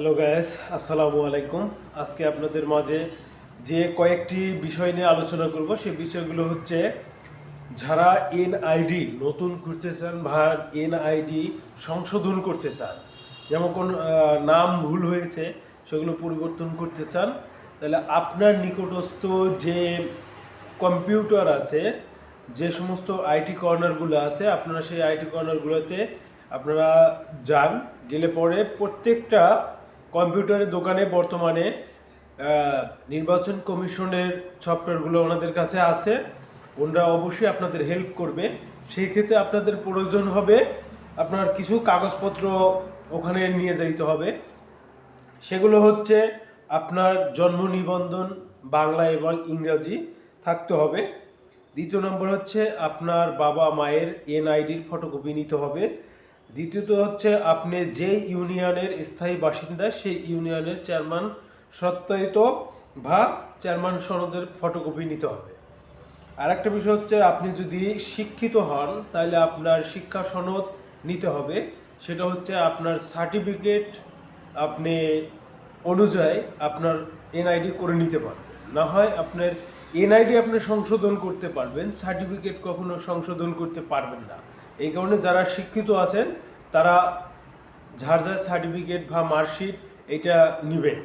Hello gas আসসালামু আলাইকুম আজকে আপনাদের মাঝে যে কয়েকটি বিষয় নিয়ে আলোচনা করব, সেই বিষয়গুলো হচ্ছে যারা এনআইডি নতুন করতে চান বা এনআইডি সংশোধন করতে চান, যেমন কোন নাম ভুল হয়েছে, সেগুলো পরিবর্তন করতে চান, তাহলে আপনার নিকটস্থ যে কম্পিউটার আছে, যে সমস্ত আইটি কর্নারগুলো আছে, আপনারা সেই আইটি কর্নারগুলোতে আপনারা যান, গেলে পরে প্রত্যেকটা কম্পিউটারের দোকানে বর্তমানে নির্বাচন কমিশনের সফটওয়্যারগুলো ওনাদের কাছে আছে। ওনারা অবশ্যই আপনাদের হেল্প করবে। সেই ক্ষেত্রে আপনাদের প্রয়োজন হবে আপনার কিছু কাগজপত্র ওখানে নিয়ে যাইতে হবে। সেগুলো হচ্ছে আপনার জন্ম নিবন্ধন, বাংলা এবং ইংরাজি থাকতে হবে। দ্বিতীয় নম্বর হচ্ছে আপনার বাবা মায়ের এনআইডির ফটোকপি নিতে হবে। দ্বিতীয়ত হচ্ছে আপনি যে ইউনিয়নের স্থায়ী বাসিন্দা, সেই ইউনিয়নের চেয়ারম্যান সত্যায়িত বা চেয়ারম্যান সনদের ফটোকপি নিতে হবে। আর একটা বিষয় হচ্ছে আপনি যদি শিক্ষিত হন, তাহলে আপনার শিক্ষা সনদ নিতে হবে। সেটা হচ্ছে আপনার সার্টিফিকেট আপনি অনুযায়ী আপনার এনআইডি করে নিতে পারবেন। না হয় আপনার এনআইডি আপনি সংশোধন করতে পারবেন সার্টিফিকেট কখনো সংশোধন করতে পারবেন না। এই কারণে যারা শিক্ষিত আছেন, তারা যার যার সার্টিফিকেট বা মার্কশিট এটা নেবেন।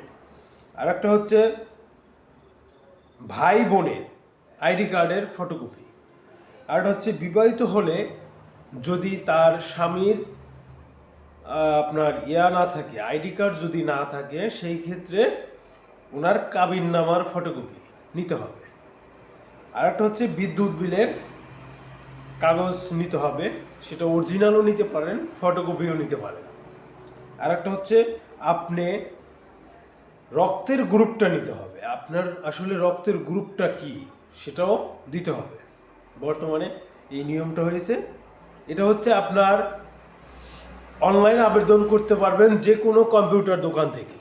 আর একটা হচ্ছে ভাই বোনের আইডি কার্ডের ফটোকপি। আর হচ্ছে বিবাহিত হলে যদি তার স্বামীর আপনার ইয়া না থাকে, আইডি কার্ড যদি না থাকে, সেই ক্ষেত্রে ওনার কাবিন নামার ফটোকপি নিতে হবে। আর একটা হচ্ছে বিদ্যুৎ বিলের কাগজ নিতে হবে, সেটা অরিজিনালও নিতে পারেন ফটোকপিও নিতে পারেন। আর একটা হচ্ছে, আপনি রক্তের গ্রুপটা নিতে হবে। আপনার আসলে রক্তের গ্রুপটা কি, সেটাও দিতে হবে। বর্তমানে এই নিয়মটা হয়েছে। এটা হচ্ছে আপনার অনলাইন আবেদন করতে পারবেন যে কোনো কম্পিউটার দোকান থেকে।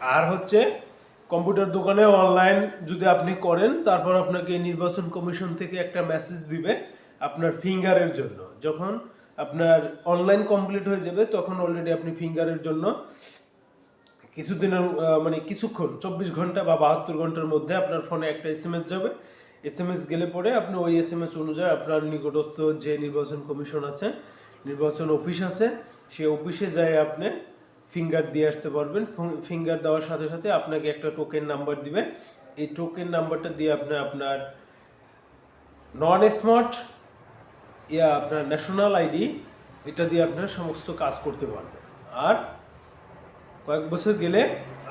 আর হচ্ছে কম্পিউটার দোকানে অনলাইন যদি আপনি করেন, তারপর আপনাকে নির্বাচন কমিশন থেকে একটা মেসেজ দিবে আপনার ফিঙ্গারের জন্য। যখন আপনার অনলাইন কমপ্লিট হয়ে যাবে, তখন অলরেডি আপনি ফিঙ্গারের জন্য কিছুদিনের মানে কিছুক্ষণ, চব্বিশ ঘণ্টা বা বাহাত্তর ঘণ্টার মধ্যে আপনার ফোনে একটা এস এম এস যাবে। এস এম এস গেলে পরে আপনি ওই এস এম এস অনুযায়ী আপনার নিকটস্থ যে নির্বাচন কমিশন আছে, নির্বাচন অফিস আছে সে অফিসে যাই আপনি ফিঙ্গার দিয়ে আসতে পারবেন। ফিঙ্গার দেওয়ার সাথে সাথে আপনাকে একটা টোকেন নাম্বার দিবে। এই টোকেন নাম্বারটা দিয়ে আপনি আপনার নন স্মার্ট ইয়া, আপনার ন্যাশনাল আইডি এটা দিয়ে আপনার সমস্ত কাজ করতে পারবেন। আর কয়েক বছর গেলে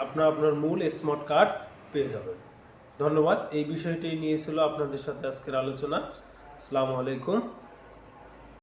আপনার আপনার মূল স্মার্ট কার্ড পেয়ে যাবেন। ধন্যবাদ। এই বিষয়টি নিয়ে ছিল আপনাদের সাথে আজকের আলোচনা। আসসালামু আলাইকুম।